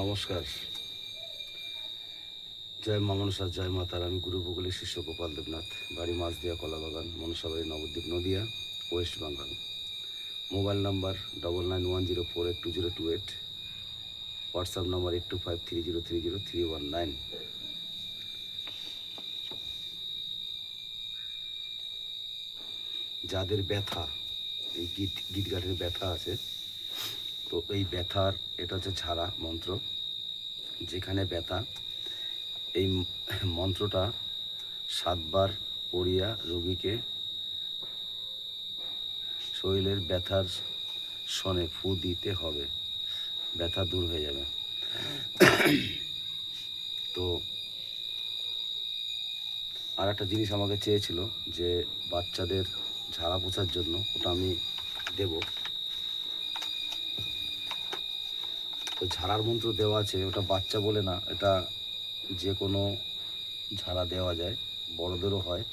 নমস্কার। জয় মা মনসা, জয় মাতার আমি গুরু ভূগোলের শিষ্য গোপাল দেবনাথ, বাড়ি Machhdia Kalabagan, Manasabari Nabadwip Nadia, West Bengal. Mobile number double nine one zero four eight two zero two eight WhatsApp number eight two five three zero three zero three one nine যাদের ব্যথা, এই গীত গীত গিটগাটের ব্যথা আছে তো এই ব্যথার, এটা হচ্ছে ঝাড়া মন্ত্র। যেখানে ব্যথা, এই মন্ত্রটা সাতবার পড়িয়া রোগীকে শরীরের ব্যথার সনে ফু দিতে হবে। ব্যথা দূর হয়ে যাবে। তো আর একটা জিনিস আমাকে চেয়েছিল যে বাচ্চাদের ঝাড়া পোছার জন্য, ওটা আমি দেব। তো ঝাড়ার মন্ত্র দেওয়া আছে, ওটা বাচ্চা বলে না, এটা যে কোনো ঝাড়া দেওয়া যায়, বড়দেরও হয়।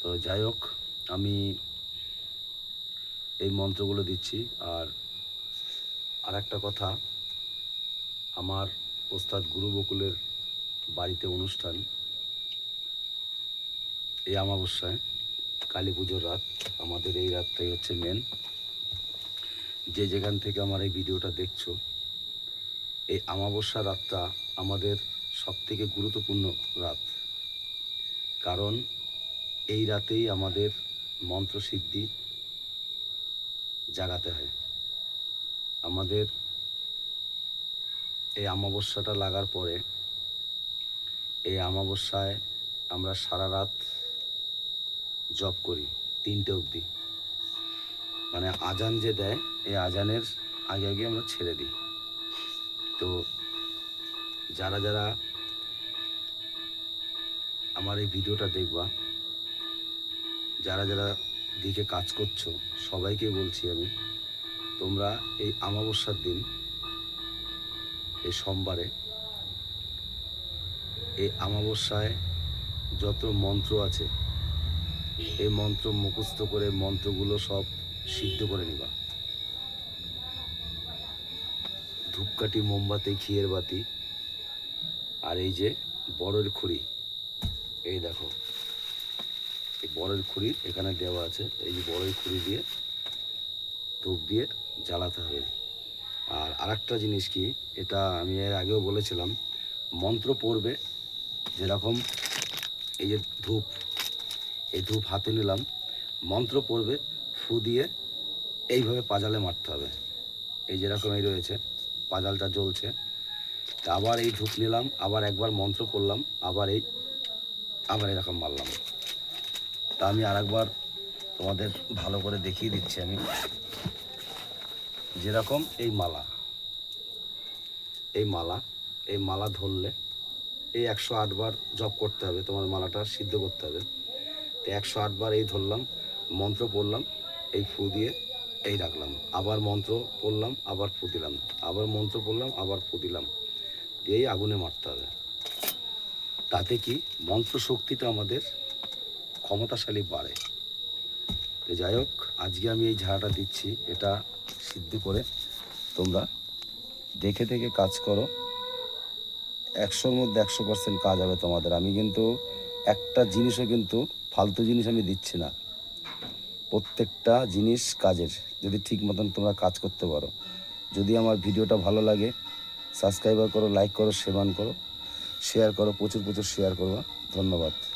তো যাই হোক, আমি এই মন্ত্রগুলো দিচ্ছি। আর আর একটা কথা, আমার ওস্তাদ গুরু বকুলের বাড়িতে অনুষ্ঠান, এই অমাবস্যায়, কালী পুজোর রাত, আমাদের এই রাতটাই হচ্ছে মেন যে যেখান থেকে আমার এই ভিডিওটা দেখছ এই অমাবস্যা রাতটা আমাদের সব থেকে গুরুত্বপূর্ণ রাত। কারণ এই রাতেই আমাদের মন্ত্রসিদ্ধি জাগাতে হয়। আমাদের এই অমাবস্যাটা লাগার পরে এই অমাবস্যায় আমরা সারা রাত জব করি তিনটে অবধি। মানে আজান যে দেয়, এই আজানের আগে আগে আমরা ছেড়ে দিই। তো যারা যারা আমার এই ভিডিওটা দেখবা, যারা যারা দিকে কাজ করছ, সবাইকে বলছি আমি, তোমরা এই আমাবস্যার দিন, এই সোমবারে, এই আমাবস্যায় যত মন্ত্র আছে, এই মন্ত্র মুখস্থ করে মন্ত্রগুলো সব সিদ্ধ করে নিবা। ধূপকাঠি, মোমবাতি, ঘিয়ের বাতি আর এই যে বড়ের খুঁড়ি। এই দেখো, এই বড়ের খুঁড়ি এখানে দেওয়া আছে। এই যে বড়ের খুঁড়ি দিয়ে ধূপ দিয়ে জ্বালাতে হবে। আর আরেকটা জিনিস কি, এটা আমি এর আগেও বলেছিলাম, মন্ত্র পড়বে যেরকম এই যে ধূপ, এই ধূপ হাতে নিলাম, মন্ত্র পড়বে, ফু দিয়ে এইভাবে পাজালে মারতে হবে। এই যেরকম এই রয়েছে। পাজালটা জ্বলছে। তা আবার এই ধূপ নিলাম, আবার একবার মন্ত্র করলাম, আবার এই, আবার এরকম মারলাম। তা আমি আরেকবার তোমাদের ভালো করে দেখিয়ে দিচ্ছি আমি। যেরকম এই মালা এই মালা এই মালা ধরলে এই একশো আটবার জপ করতে হবে, তোমার মালাটা সিদ্ধ করতে হবে। তো একশো আটবার এই ধরলাম, মন্ত্র পড়লাম, এই ফু দিয়ে এই রাখলাম। আবার মন্ত্র পড়লাম, আবার ফু দিলাম। আবার মন্ত্র পড়লাম, আবার ফু দিলাম। দিয়েই আগুনে মারতে হবে। তাতে কি মন্ত্র শক্তিটা আমাদের ক্ষমতাশালী বাড়ে। তো যাই হোক, আজকে আমি এই ঝাড়াটা দিচ্ছি, এটা সিদ্ধ করে তোমরা দেখে দেখে কাজ করো। একশোর মধ্যে একশো পার্সেন্ট কাজ হবে তোমাদের। আমি কিন্তু একটা জিনিসও কিন্তু ফালতু জিনিস আমি দিচ্ছি না। প্রত্যেকটা জিনিস কাজের, যদি ঠিক মতন তোমরা কাজ করতে পারো। যদি আমার ভিডিওটা ভালো লাগে সাবস্ক্রাইবার করো লাইক করো সেবান করো শেয়ার করো, প্রচুর প্রচুর শেয়ার করো ধন্যবাদ।